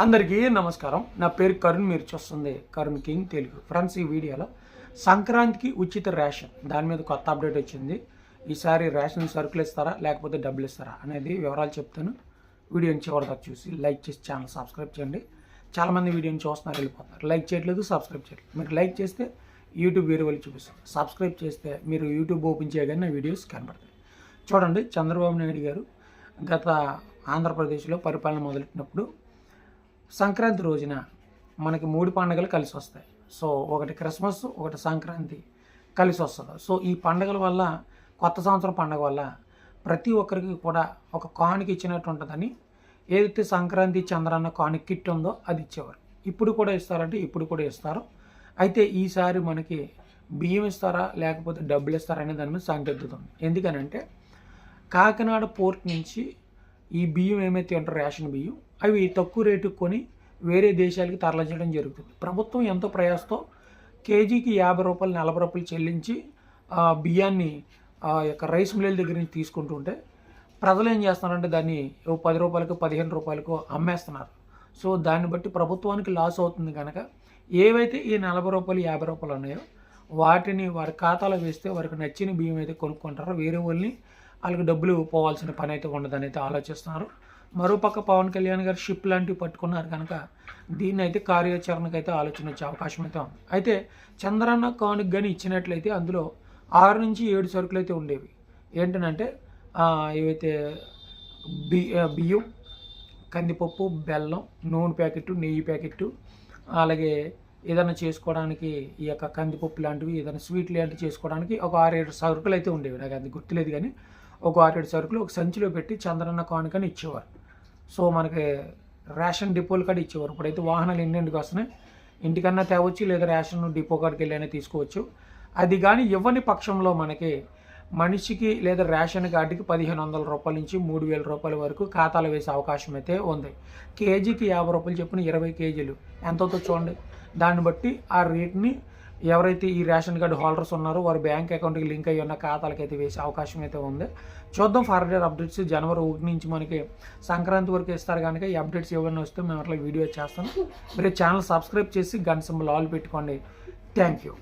అందరికీ నమస్కారం. నా పేరు కరుణ్ మీరు చూస్తుంది కరుణ్ కింగ్ తెలుగు. ఫ్రెండ్స్ ఈ వీడియోలో సంక్రాంతికి ఉచిత రేషన్. దాని మీద కొత్త అప్డేట్ వచ్చింది. ఈసారి రేషన్ సరుకులు ఇస్తారా లేకపోతే డబ్బులు ఇస్తారా అనేది వివరాలు చెప్తాను. వీడియోని చివరిదాకా చూసి లైక్ చేసి ఛానల్ సబ్స్క్రైబ్ చేయండి. చాలామంది వీడియోని చూస్తున్నారు వెళ్ళిపోతారు లైక్ చేయట్లేదు సబ్స్క్రైబ్ చేయట్లేదు. మీరు లైక్ చేస్తే యూట్యూబ్ వేరే వాళ్ళు చూపిస్తారు. సబ్స్క్రైబ్ చేస్తే మీరు యూట్యూబ్ ఓపెన్ చేయగానే వీడియోస్ కనబడతాయి. చూడండి చంద్రబాబు నాయుడు గారు గత ఆంధ్రప్రదేశ్లో పరిపాలన మొదలెట్టినప్పుడు సంక్రాంతి రోజున మనకి మూడు పండుగలు కలిసి వస్తాయి. సో ఒకటి క్రిస్మస్ ఒకటి సంక్రాంతి కలిసి వస్తుంది. సో ఈ పండుగల వల్ల కొత్త సంవత్సరం పండుగ వల్ల ప్రతి ఒక్కరికి కూడా ఒక కానుక ఇచ్చినట్టు ఉంటుందని ఏదైతే సంక్రాంతి చంద్రన్న కానుక కిట్ ఉందో అది ఇచ్చేవారు. ఇప్పుడు కూడా ఇస్తారంటే ఇప్పుడు కూడా ఇస్తారు. అయితే ఈసారి మనకి బియ్యం ఇస్తారా లేకపోతే డబ్బులు ఇస్తారా అనే దాని మీద సంకెత్తుతుంది ఎందుకనంటే కాకినాడ పోర్ట్ నుంచి ఈ బియ్యం ఏమైతే ఉంటారో రేషన్ బియ్యం అవి తక్కువ రేటుకు కొని వేరే దేశాలకి తరలించడం జరుగుతుంది. ప్రభుత్వం ఎంతో ప్రయాసతో కేజీకి యాభై రూపాయలు నలభై రూపాయలు చెల్లించి ఆ బియ్యాన్ని ఆ యొక్క రైస్ మిల్లుల దగ్గర నుంచి తీసుకుంటుంటే ప్రజలు ఏం చేస్తున్నారంటే దాన్ని ఓ పది రూపాయలకు పదిహేను రూపాయలకు అమ్మేస్తున్నారు. సో దాన్ని బట్టి ప్రభుత్వానికి లాస్ అవుతుంది కనుక ఏవైతే ఈ నలభై రూపాయలు యాభై రూపాయలు ఉన్నాయో వాటిని వారి ఖాతాలో వేస్తే వారికి నచ్చిన బియ్యం అయితే కొనుక్కుంటారో వేరే వాళ్ళని వాళ్ళకి డబ్బులు పోవాల్సిన పని అయితే ఉండదని అయితే ఆలోచిస్తున్నారు. మరోపక్క పవన్ కళ్యాణ్ గారు షిప్ లాంటివి పట్టుకున్నారు కనుక దీన్ని అయితే కార్యాచరణకు అయితే ఆలోచన వచ్చే అవకాశం అయితే ఉంది. అయితే చంద్రన్న కానుక కానీ ఇచ్చినట్లయితే అందులో ఆరు నుంచి ఏడు సరుకులు అయితే ఉండేవి. ఏంటంటే ఏవైతే బి బియ్యం కందిపప్పు బెల్లం నూనె ప్యాకెట్ నెయ్యి ప్యాకెట్ అలాగే ఏదైనా చేసుకోవడానికి ఈ యొక్క కందిపప్పు లాంటివి ఏదైనా స్వీట్ లాంటివి చేసుకోవడానికి ఒక ఆరేడు సరుకులు అయితే ఉండేవి. నాకు అది గుర్తులేదు కానీ ఒక ఆరేడు సరుకులు ఒక సంచిలో పెట్టి చంద్రన్న కానుకని ఇచ్చేవారు. సో మనకి రేషన్ డిపోలు కాడ ఇచ్చేవారు. ఇప్పుడైతే వాహనాలు ఎన్నింటికి వస్తున్నాయి? ఇంటికన్నా తేవచ్చు లేదా రేషన్ డిపో కాడికి వెళ్ళైనా తీసుకోవచ్చు. అది కానీ ఇవ్వని పక్షంలో మనకి మనిషికి లేదా రేషన్ కార్డుకి పదిహేను వందల రూపాయల నుంచి మూడు వేల రూపాయల వరకు ఖాతాలు వేసే అవకాశం అయితే ఉంది. కేజీకి యాభై రూపాయలు చెప్పిన ఇరవై కేజీలు. ఎంతవుతో చూడండి. దాన్ని బట్టి ఆ రేట్ని ఎవరైతే ఈ రేషన్ కార్డు హోల్డర్స్ ఉన్నారో వారి బ్యాంక్ అకౌంట్కి లింక్ అయ్యి ఉన్న ఖాతాలకు అయితే వేసే అవకాశం అయితే ఉంది. చూద్దాం ఫర్దర్ అప్డేట్స్ జనవరి ఒకటి నుంచి మనకి సంక్రాంతి వరకు ఇస్తారు కనుక ఈ అప్డేట్స్ ఏమైనా వస్తే మేము అట్లా వీడియో చేస్తాం మీరు ఛానల్ సబ్స్క్రైబ్ చేసి గన్ సింబల్ ఆల్ పెట్టుకోండి. Thank you